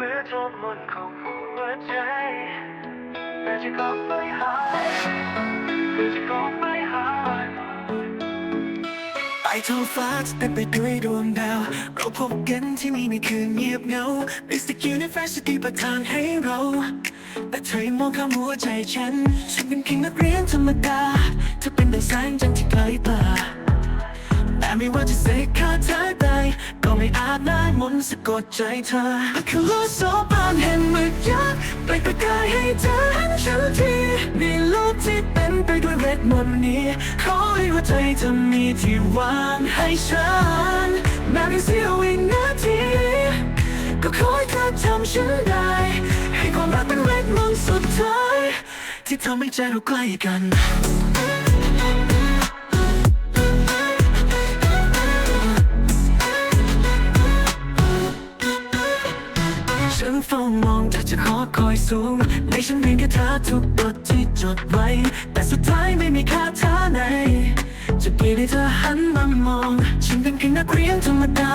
เวทมนของหัวใจแต่จะก็ไม่หายแต่จะก็ไม่หาไปท้องฟ้าจะเต็มไปด้วยดวงดาวเราพบกันที่นี่ในคืนเงียบเหงา Mystic Universe จะดีประทานให้เรา แต่เธอมองข้ามหัวใจฉัน ฉันเป็นเพียงนักเรียนธรรมดาเธอเป็นดังแสงจันทร์ที่ไกลตาแต่ไม่ว่าจะเส อาจได้มนสะกดใจเธอคือโลโซบานเห็นมืดยักเปล่งประกายให้เธอเห็นฉันทีในโลกที่เต็มไปด้วยเวทมนต์นี้ขอให้หัวใจเธอมีที่วางให้ฉันแม้เพียงเสี้ยววินาทีก็ขอให้เธอจำฉันได้ ให้ความรักเป็นเวทมนต์สุดท้าย ที่ทำให้ใจเราใกล้กัน องเธอจะขอคอยสูง ในฉันเรียนคาถาทุกบทที่จดไว้ แต่สุดท้ายไม่มีคาถาไหนจะเปลี่ยนให้เธอหันมามอง ฉันเป็นเพียงนักเรียนธรรมดา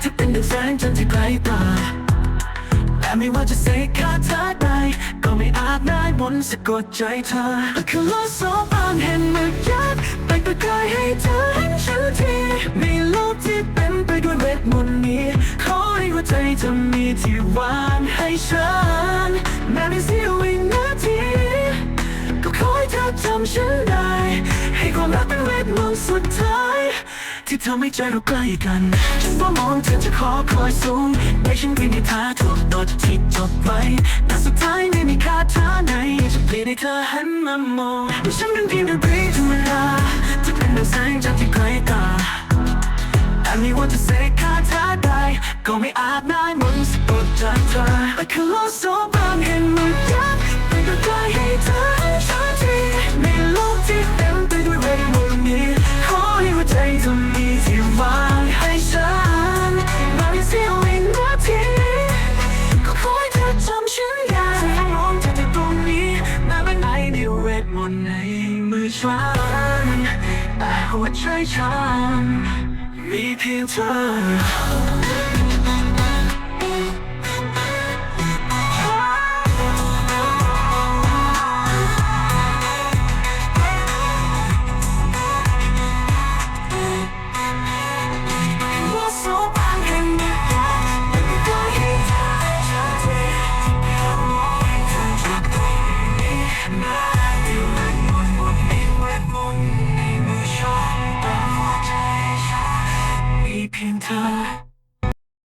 ที่เป็นดังแสงจันทร์ที่ไกลตาแต่ไม่ว่าจะเสกคาถาใดก็ไม่อาจได้มนสะกดใจเธอคือโลกโซบานเห็นมืดยักไปประกายให้เธอเห็นฉันทีในโลกที่เต็มไปด้วยเวทมนต์นี้ ขอให้หัวใจเธอมีที่วางให้ฉัน แม้ในเสี้ยววินาทีก็ขอให้เธอจำฉันได้ ให้ความรักเป็นเวทมนต์สุดท้าย ที่ทำให้ใจเราใกล้กัน ฉันว่ามองเธอจะขอคอยสูงในฉันเพียงที่ท้าถูกบทที่จดไว้แต่สุดท้ายไม่มีคาถาไหนจะเปลี่ยนให้เธอหันมามองว่าฉันเป็นเพียงนักเรีธรรมดาที่เป็นดังแสงจันทร์ที่ไกลตาแต่ไม่ว่าจะเส ก็ไม่อาจได้มนต์สะกดใจเธอแต่คือโลกโซบานเห็นมืดยักเป็นประกายให้เธอฉันทีในโลกที่เต็มไปด้วยเวทมนต์นี้ขอให้หัวใจเธอมีที่วางให้ฉันมาในเสี้ยววินาทีก็ขอให้เธอจำฉันได้ฉันมองเธอตรงนี้แม้เป็นไอเดียเวทมนต์ในมือฉันแต่หัวใจฉัน มีเพียงเธอ